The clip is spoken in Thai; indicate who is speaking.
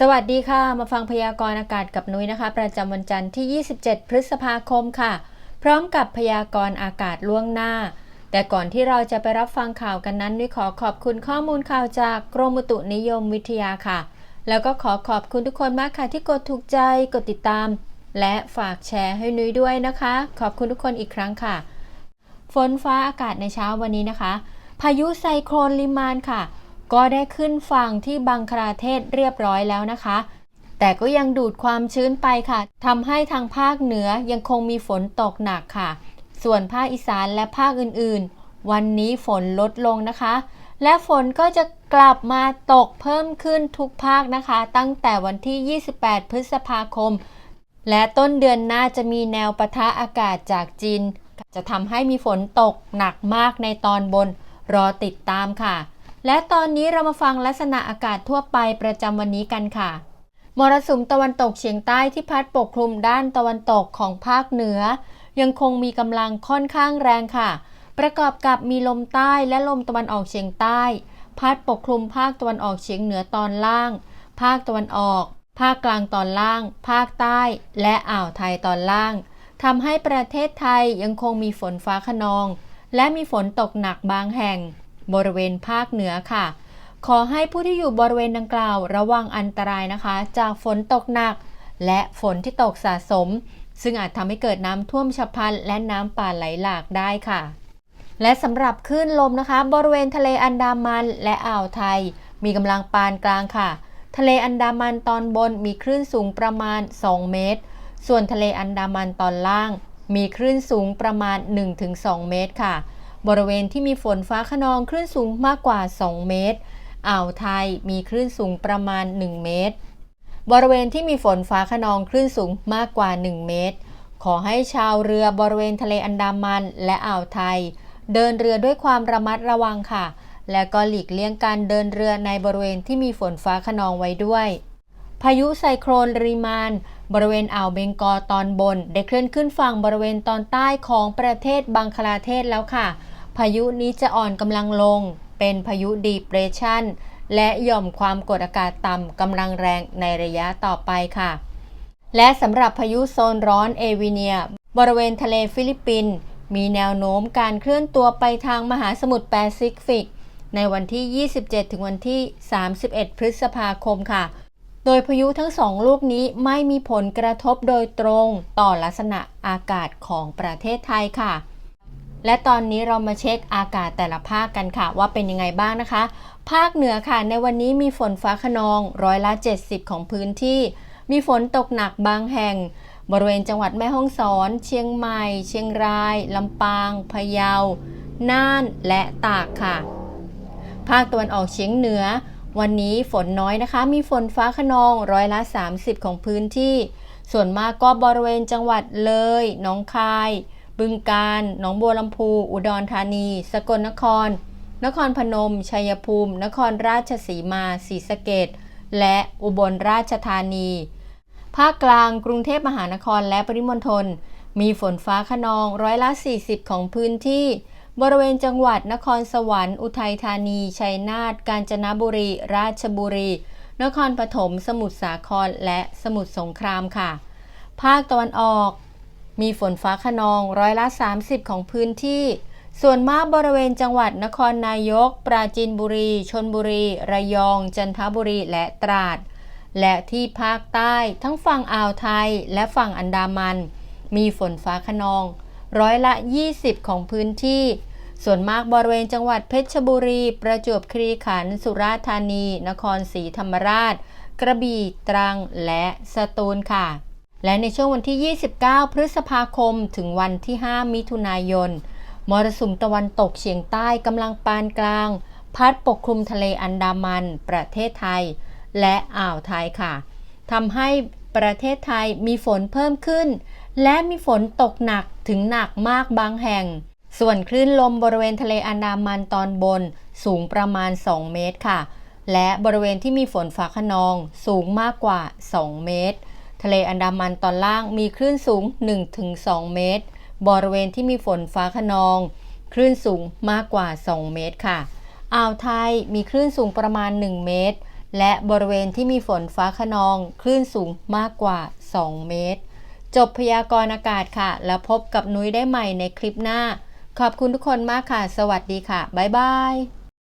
Speaker 1: สวัสดีค่ะ มาฟังพยากรณ์อากาศกับนุ้ยนะคะ ประจำวันจันทร์ที่ 27 พฤษภาคมค่ะ พร้อมกับพยากรณ์อากาศล่วงหน้า แต่ก่อนที่เราจะไปรับฟังข่าวกันนั้นนุ้ยขอขอบคุณข้อมูลข่าวจากกรมอุตุนิยมวิทยาค่ะ แล้วก็ขอขอบคุณทุกคนมากค่ะที่กดถูกใจกดติดตาม และฝากแชร์ให้นุ้ยด้วยนะคะ ขอบคุณทุกคนอีกครั้งค่ะ ฝนฟ้าอากาศในเช้าวันนี้นะคะ พายุไซโครนลิมานค่ะ ก็ได้ขึ้นฝั่งที่บังคลาเทศเรียบร้อยแล้วนะคะ แต่ก็ยังดูดความชื้นไปค่ะทำให้ทางภาคเหนือยังคงมีฝนตกหนักค่ะ ส่วนภาคอีสานและภาคอื่นๆ วันนี้ฝนลดลงนะคะ และฝนก็จะกลับมาตกเพิ่มขึ้นทุกภาคนะคะ ตั้งแต่วันที่ 28 พฤษภาคม และต้นเดือนหน้าจะมีแนวปะทะอากาศจากจีน จะทำให้มีฝนตกหนักมากในตอนบน รอติดตามค่ะ และตอนนี้เรามาฟังลักษณะอากาศทั่วไปประจำวันนี้กันค่ะ มรสุมตะวันตกเฉียงใต้ที่พัดปกคลุมด้านตะวันตกของภาคเหนือ ยังคงมีกำลังค่อนข้างแรงค่ะ ประกอบกับมีลมใต้และลมตะวันออกเฉียงใต้ พัดปกคลุมภาคตะวันออกเฉียงเหนือตอนล่าง ภาคตะวันออก ภาคกลางตอนล่าง ภาคใต้ และอ่าวไทยตอนล่างทำให้ประเทศไทยยังคงมีฝนฟ้าขนอง และมีฝนตกหนักบางแห่ง บริเวณภาคเหนือค่ะ ขอให้ผู้ที่อยู่บริเวณดังกล่าว ระวังอันตรายนะคะ จากฝนตกหนัก และฝนที่ตกสะสม ซึ่งอาจทำให้เกิดน้ำท่วมฉับพลันและน้ำป่าไหลหลากได้ค่ะ และสำหรับคลื่นลมนะคะ บริเวณทะเลอันดามันและอ่าวไทย มีกำลังปานกลางค่ะ ทะเลอันดามันตอนบนมีคลื่นสูงประมาณ 2 เมตร ส่วนทะเลอันดามันตอนล่างมีคลื่นสูงประมาณ 1-2 เมตรค่ะ บริเวณที่มีฝนฟ้าขนองคลื่นสูงมากกว่า 2 เมตร อ่าวไทยมีคลื่นสูงประมาณ 1 เมตร บริเวณที่มีฝนฟ้าขนองคลื่นสูงมากกว่า 1 เมตร ขอให้ชาวเรือบริเวณทะเลอันดามันและอ่าวไทย เดินเรือด้วยความระมัดระวังค่ะ และก็หลีกเลี่ยงการเดินเรือในบริเวณที่มีฝนฟ้าขนองไว้ด้วย พายุไซโครนริมานบริเวณอ่าวเบงกอตอนบน ได้เคลื่อนขึ้นฝั่งบริเวณตอนใต้ของประเทศบังคลาเทศแล้วค่ะ พายุนี้จะอ่อนกำลังลง เป็นพายุดีเปรสชันและหย่อมความกดอากาศต่ำกำลังแรงในระยะต่อไปค่ะ และสำหรับพายุโซนร้อนเอวิเนีย บริเวณทะเลฟิลิปปินส์มีแนวโน้มการเคลื่อนตัวไปทางมหาสมุทรแปซิฟิก ในวันที่ 27 ถึงวันที่ 31 พฤษภาคมค่ะ โดยพายุทั้งสองลูกนี้ไม่มีผลกระทบโดยตรงต่อลักษณะอากาศของประเทศไทยค่ะ และตอนนี้เรามาเช็คอากาศแต่ละภาคกันค่ะ ว่าเป็นยังไงบ้างนะคะ ภาคเหนือค่ะ ในวันนี้มีฝนฟ้าขนองร้อยละ 70 ของพื้นที่ มีฝนตกหนักบางแห่ง บริเวณจังหวัดแม่ฮ่องสอน เชียงใหม่ เชียงราย ลำปาง พะเยา น่าน และตากค่ะ ภาคตะวันออกเฉียงเหนือ วันนี้ฝนน้อยนะคะ มีฝนฟ้าขนองร้อยละ 30 ของพื้นที่ ส่วนมากก็บริเวณจังหวัดเลยหนองคาย บึงกาฬหนองบัวลำพู อุดรธานี สกลนคร นครพนม ชัยภูมิ นครราชสีมาศรีสะเกดและอุบลราชธานี ภาคกลางกรุงเทพมหานครและปริมณฑลมีฝนฟ้าขนองร้อยละ 40 ของพื้นที่ บริเวณจังหวัดนครสวรรค์ อุทัยธานี ชัยนาท กาญจนบุรี ราชบุรี นครปฐม สมุทรสาคร และสมุทรสงครามค่ะ ภาคตะวันออก มีฝนฟ้าขนองร้อยละ 30 ของพื้นที่ ส่วนมากบริเวณจังหวัดนครนายก ปราจีนบุรี ชนบุรี ระยอง จันทบุรี และตราด และที่ภาคใต้ ทั้งฝั่งอ่าวไทย และฝั่งอันดามัน มีฝนฟ้าขนอง ร้อยละ 20 ของพื้นที่ ส่วนมากบริเวณจังหวัดเพชรบุรี ประจวบคีรีขันธ์สุราษฎร์ธานี นครศรีธรรมราช กระบี่ตรังและสตูลค่ะ และในช่วงวันที่ 29 พฤษภาคมถึงวันที่ 5 มิถุนายนมรสุมตะวันตกเฉียงใต้กำลังปานกลาง พัดปกคลุมทะเลอันดามัน ประเทศไทย และอ่าวไทยค่ะทำให้ประเทศไทยมีฝนเพิ่มขึ้น และมีฝนตกหนักถึงหนักมากบางแห่ง ส่วนคลื่นลมบริเวณทะเลอันดามันตอนบนสูงประมาณ 2 เมตรค่ะ และบริเวณที่มีฝนฟ้าขนองสูงมากกว่า 2 เมตร ทะเลอันดามันตอนล่างมีคลื่นสูง 1-2 เมตร บริเวณที่มีฝนฟ้าขนอง คลื่นสูงมากกว่า 2 เมตรค่ะ อ่าวไทยมีคลื่นสูงประมาณ 1 เมตร และบริเวณที่มีฝนฟ้าขนอง คลื่นสูงมากกว่า 2 เมตร จบพยากรณ์อากาศค่ะ แล้วพบกับนุ้ยได้ใหม่ในคลิปหน้า ขอบคุณทุกคนมากค่ะ สวัสดีค่ะ บ๊ายบาย